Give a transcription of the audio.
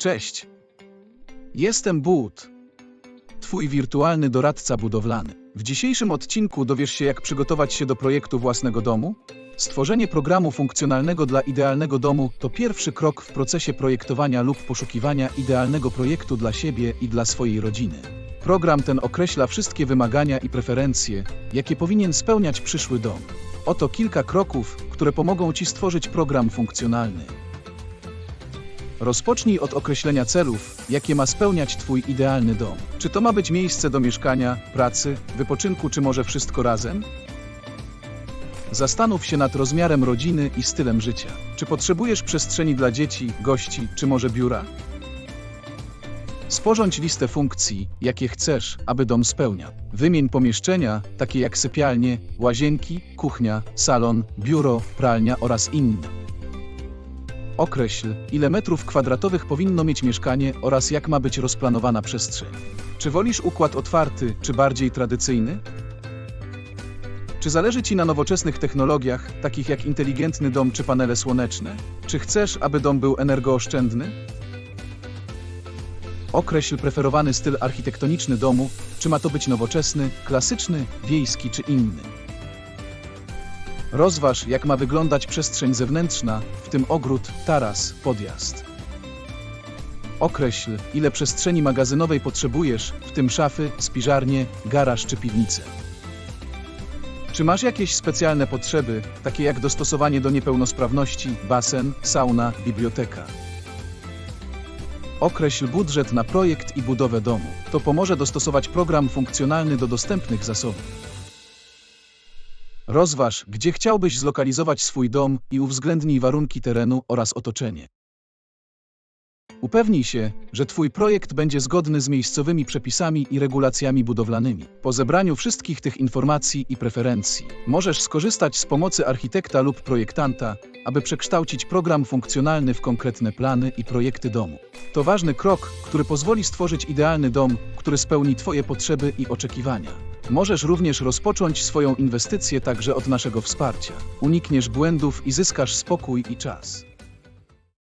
Cześć. Jestem Bud, Twój wirtualny doradca budowlany. W dzisiejszym odcinku dowiesz się, jak przygotować się do projektu własnego domu. Stworzenie programu funkcjonalnego dla idealnego domu to pierwszy krok w procesie projektowania lub poszukiwania idealnego projektu dla siebie i dla swojej rodziny. Program ten określa wszystkie wymagania i preferencje, jakie powinien spełniać przyszły dom. Oto kilka kroków, które pomogą Ci stworzyć program funkcjonalny. Rozpocznij od określenia celów, jakie ma spełniać Twój idealny dom. Czy to ma być miejsce do mieszkania, pracy, wypoczynku, czy może wszystko razem? Zastanów się nad rozmiarem rodziny i stylem życia. Czy potrzebujesz przestrzeni dla dzieci, gości, czy może biura? Sporządź listę funkcji, jakie chcesz, aby dom spełniał. Wymień pomieszczenia, takie jak sypialnie, łazienki, kuchnia, salon, biuro, pralnia oraz inne. Określ, ile metrów kwadratowych powinno mieć mieszkanie oraz jak ma być rozplanowana przestrzeń. Czy wolisz układ otwarty, czy bardziej tradycyjny? Czy zależy Ci na nowoczesnych technologiach, takich jak inteligentny dom czy panele słoneczne? Czy chcesz, aby dom był energooszczędny? Określ preferowany styl architektoniczny domu, czy ma to być nowoczesny, klasyczny, wiejski czy inny. Rozważ, jak ma wyglądać przestrzeń zewnętrzna, w tym ogród, taras, podjazd. Określ, ile przestrzeni magazynowej potrzebujesz, w tym szafy, spiżarnie, garaż czy piwnicę. Czy masz jakieś specjalne potrzeby, takie jak dostosowanie do niepełnosprawności, basen, sauna, biblioteka? Określ budżet na projekt i budowę domu. To pomoże dostosować program funkcjonalny do dostępnych zasobów. Rozważ, gdzie chciałbyś zlokalizować swój dom i uwzględnij warunki terenu oraz otoczenie. Upewnij się, że Twój projekt będzie zgodny z miejscowymi przepisami i regulacjami budowlanymi. Po zebraniu wszystkich tych informacji i preferencji, możesz skorzystać z pomocy architekta lub projektanta, aby przekształcić program funkcjonalny w konkretne plany i projekty domu. To ważny krok, który pozwoli stworzyć idealny dom, który spełni Twoje potrzeby i oczekiwania. Możesz również rozpocząć swoją inwestycję także od naszego wsparcia. Unikniesz błędów i zyskasz spokój i czas.